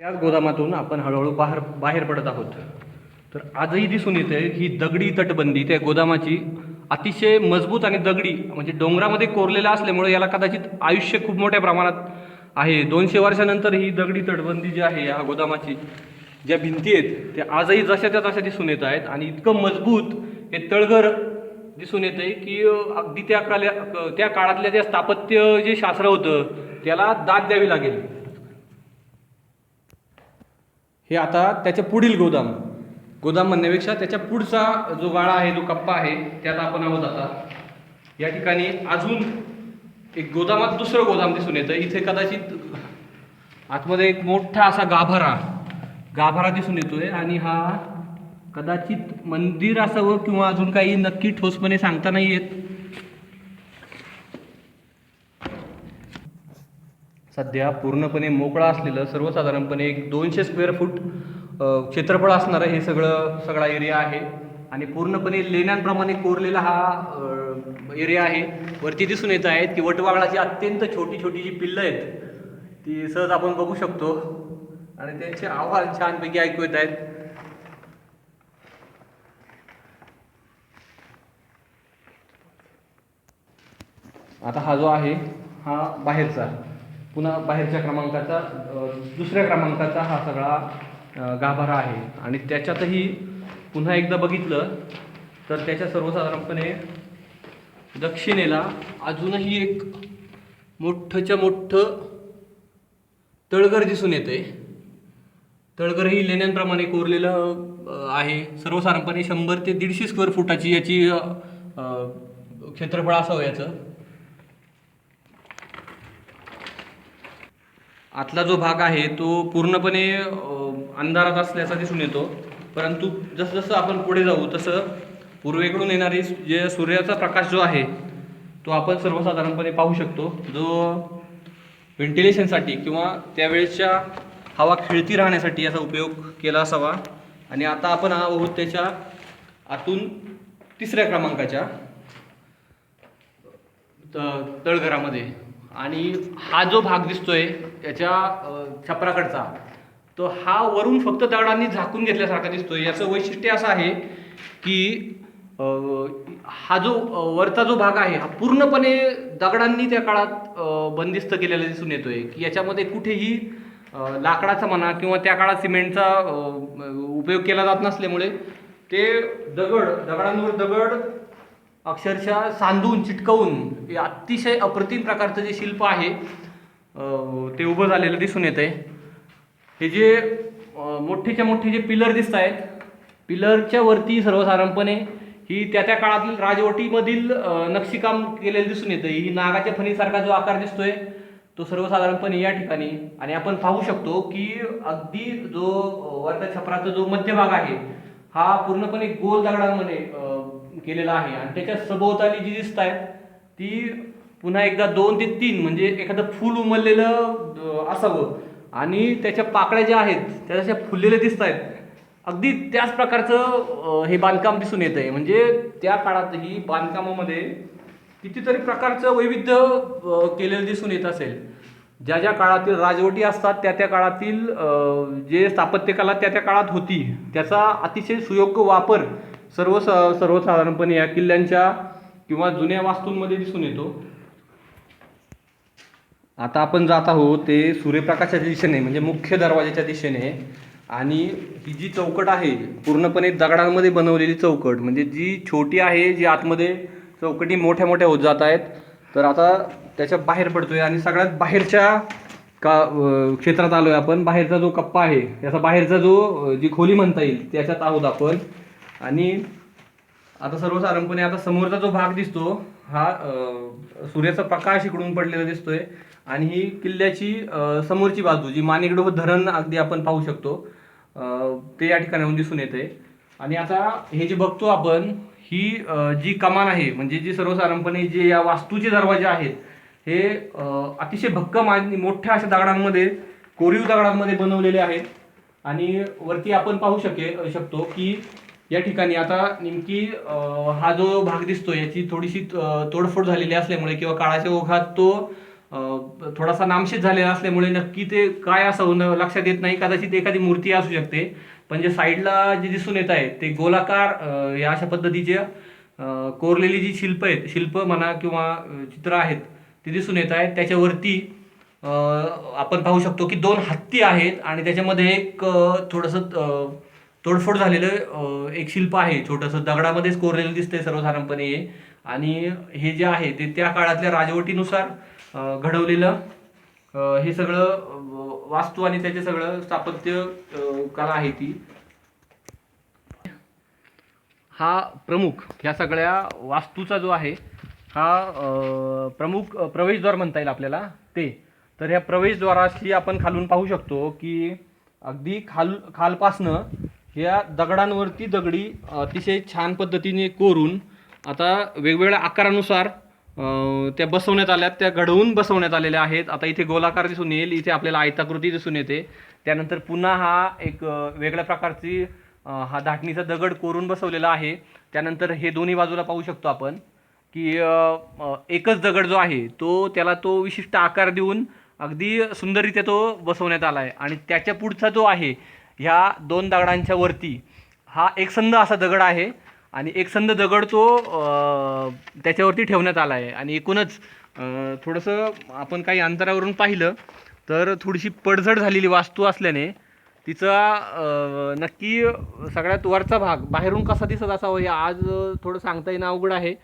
त्याच गोदामातून आपण हळूहळू बाहेर बाहेर पडत आहोत. तर आजही दिसून येते ही दगडी तटबंदी त्या गोदामाची अतिशय मजबूत आणि दगडी म्हणजे डोंगरामध्ये कोरलेला असल्यामुळे याला कदाचित आयुष्य खूप मोठ्या प्रमाणात आहे. दोनशे वर्षानंतर ही दगडी तटबंदी जी आहे या गोदामाची ज्या भिंती आहेत त्या आजही जशा त्या तशा दिसून येत आहेत आणि इतकं मजबूत हे तळघर दिसून येते आहे की अगदी त्या काल्या त्या काळातल्या ज्या स्थापत्य जे शास्त्र होतं त्याला दाद द्यावी लागेल. हे आता त्याच्या पुढील गोदाम. गोदाम म्हणण्यापेक्षा त्याच्या पुढचा जो गाळा आहे जो कप्पा आहे त्यात आपण आहोत आता. या ठिकाणी अजून एक गोदामात दुसरं गोदाम दिसून येतं. इथे कदाचित आतमध्ये एक मोठा असा गाभारा गाभारा दिसून येतोय आणि हा कदाचित मंदिर असावं हो किंवा अजून काही नक्की ठोसपणे सांगता नाही येत. सध्या पूर्णपणे मोकळा असलेलं सर्वसाधारणपणे एक दोनशे स्क्वेअर फूट क्षेत्रफळ असणारं हे सगळं सगळा एरिया आहे. आणि पूर्णपणे लेण्यांप्रमाणे कोरलेला हा एरिया आहे. वरती दिसून येत आहेत की वटवागळाची अत्यंत छोटी छोटी जी पिल्लं आहेत ती सहज आपण बघू शकतो. आणि त्यांचे आवाज छानपैकी ऐकू येत आहेत. आता हा जो आहे हा बाहेरचा. पुन्हा बाहेरच्या क्रमांकाचा दुसऱ्या क्रमांकाचा हा सगळा गाभारा आहे. आणि त्याच्यातही पुन्हा एकदा बघितलं तर त्याच्या सर्वसाधारणपणे दक्षिणेला अजूनही एक मोठंच्या मोठं तळघर दिसून येते. तळघर ही लेण्यांप्रमाणे कोरलेलं आहे. सर्वसाधारणपणे शंभर ते दीडशे स्क्वेअर फुटाची याची क्षेत्रफळ असावं याचं. आतला जो भाग आहे तो पूर्णपणे अंधारात असल्याचा दिसून येतो. परंतु जसं जसं आपण पुढे जाऊ तसं पूर्वेकडून येणारी जे सूर्याचा प्रकाश जो आहे तो आपण सर्वसाधारणपणे पाहू शकतो. जो व्हेंटिलेशनसाठी किंवा त्यावेळेच्या हवा खेळती राहण्यासाठी याचा उपयोग केला असावा. आणि आता आपण आहोत त्याच्या आतून तिसऱ्या क्रमांकाच्या तळघरामध्ये आणि हा जो भाग दिसतोय त्याच्या छपराकडचा तो हा वरून फक्त दगडांनी झाकून घेतल्यासारखा दिसतोय. याचं वैशिष्ट्य असं आहे की हा जो वरचा जो भाग आहे हा पूर्णपणे दगडांनी त्या काळात बंदिस्त केलेला दिसून येतोय. की याच्यामध्ये कुठेही लाकडाचा म्हणा किंवा त्या काळात सिमेंटचा उपयोग केला जात नसल्यामुळे ते दगड दगडांवर दगड अक्षरशः सांधून चिटकवून हे अतिशय अप्रतिम प्रकारचं जे शिल्प आहे ते उभं झालेलं दिसून येतं आहे हे जे मोठेच्या मोठे जे पिलर दिसत आहेत पिलरच्या वरती सर्वसाधारणपणे ही त्या त्या काळातील राजवटीमधील नक्षीकाम केलेलं दिसून येतं ही नागाच्या फणीसारखा जो आकार दिसतोय तो सर्वसाधारणपणे या ठिकाणी. आणि आपण पाहू शकतो की अगदी जो अं, वरच्या छपराचा जो मध्यभाग आहे हा पूर्णपणे गोल दगडांमध्ये केलेला आहे. आणि त्याच्या सभोवताली जी दिसत आहे ती पुन्हा एकदा दोन ते तीन म्हणजे एखादं फूल उमललेलं असावं. आणि त्याच्या पाकळ्या ज्या आहेत त्या जशा फुललेल्या दिसत आहेत. अगदी त्याच प्रकारचं हे बांधकाम दिसून येत आहे म्हणजे त्या काळातही बांधकामामध्ये कितीतरी प्रकारचं वैविध्य केलेलं दिसून येत असेल. ज्या ज्या काळातील राजवटी असतात त्या त्या काळातील जे स्थापत्यकला त्या त्या काळात होती त्याचा अतिशय सुयोग्य वापर सर्व स सर्वसाधारणपणे या किल्ल्यांच्या किंवा जुन्या वास्तूंमध्ये दिसून येतो. आता आपण जात आहोत ते सूर्यप्रकाशाच्या दिशेने म्हणजे मुख्य दरवाजाच्या दिशेने. आणि ही जी चौकट आहे पूर्णपणे दगडांमध्ये बनवलेली चौकट म्हणजे जी छोटी आहे जी आतमध्ये चौकटी मोठ्या मोठ्या होत जात आहेत. तर आता त्याच्या बाहेर पडतोय आणि सगळ्यात बाहेरच्या का क्षेत्रात क्षेत्रात आलोय आपण. बाहेरचा जो कप्पा आहे याचा बाहेरचा जो जी खोली म्हणता येईल त्याच्यात आहोत आपण. आणि आता सर्वसाधारणपणे आता समोरचा जो भाग दिसतो हा सूर्याचा प्रकाश इकडून पडलेला दिसतोय. आणि ही किल्ल्याची समोरची बाजू जी मानिकडो धरण अगदी आपण पाहू शकतो ते या ठिकाणाहून दिसून येते आणि आता हे जे बघतो आपण ही जी कमान आहे म्हणजे जी सर्वसाधारणपणे जे या वास्तूचे दरवाजे आहेत हे अतिशय भक्कम आणि मोठ्या अशा दगडांमध्ये कोरीव दगडांमध्ये बनवलेले आहेत. आणि वरती आपण पाहू शके शकतो की या ठिकाणी आता नेमकी हा जो भाग दिसतो याची थोडीशी तोडफोड झालेली असल्यामुळे किंवा काळाच्या ओघात तो थोडासा नामशेष झालेला असल्यामुळे नक्की ते काय असं न- लक्षात येत नाही. कदाचित एखादी मूर्ती असू शकते. पण जे साईडला जे दिसून येत आहे ते गोलाकार या अशा पद्धतीचे कोरलेली जी शिल्प आहेत शिल्प म्हणा किंवा चित्र आहेत ते दिसून येत आहेत. त्याच्यावरती आपण पाहू शकतो की दोन हत्ती आहेत आणि त्याच्यामध्ये एक थोडंसं तोडफोड झालेलं एक शिल्प आहे. छोटंसं दगडामध्येच कोरलेलं दिसतंय सर्वसाधारणपणे हे. आणि हे जे आहे ते त्या काळातल्या राजवटीनुसार घडवलेलं हे सगळं वास्तू आणि त्याचे सगळं स्थापत्य कला आहे ती. हा प्रमुख ह्या सगळ्या वास्तूचा जो आहे हा प्रमुख प्रवेशद्वार म्हणता येईल आपल्याला ते. तर ह्या प्रवेशद्वाराशी आपण खालून पाहू शकतो की अगदी खाल खालपासनं ह्या दगडांवरती दगडी अतिशय छान पद्धतीने कोरून आता वेगवेगळ्या आकारानुसार त्या बसवण्यात आल्यात त्या घडवून बसवण्यात आलेल्या आहेत. आता इथे गोलाकार दिसून येईल इथे आपल्याला आयताकृती दिसून येते. त्यानंतर पुन्हा हा एक वेगळ्या प्रकारची हा धाटणीचा दगड कोरून बसवलेला आहे. त्यानंतर हे दोन्ही बाजूला पाहू शकतो आपण. की एकच दगड जो आहे तो त्याला तो विशिष्ट आकार देऊन अगदी सुंदररित्या तो बसवण्यात आला आहे आणि त्याच्या पुढचा जो आहे ह्या दोन दगडांच्या वरती हा एकसंध असा दगड आहे आणि एकसंध दगड तो त्याच्यावरती ठेवण्यात आला आहे आणि एकूणच थोडंसं आपण काही अंतरावरून पाहिलं तर थोडीशी पडझड झालेली वास्तू असल्याने तिचा नक्की सगळ्यात वरचा भाग बाहेरून कसा दिसत असावा हे आज थोडं सांगता येणं अवघड आहे.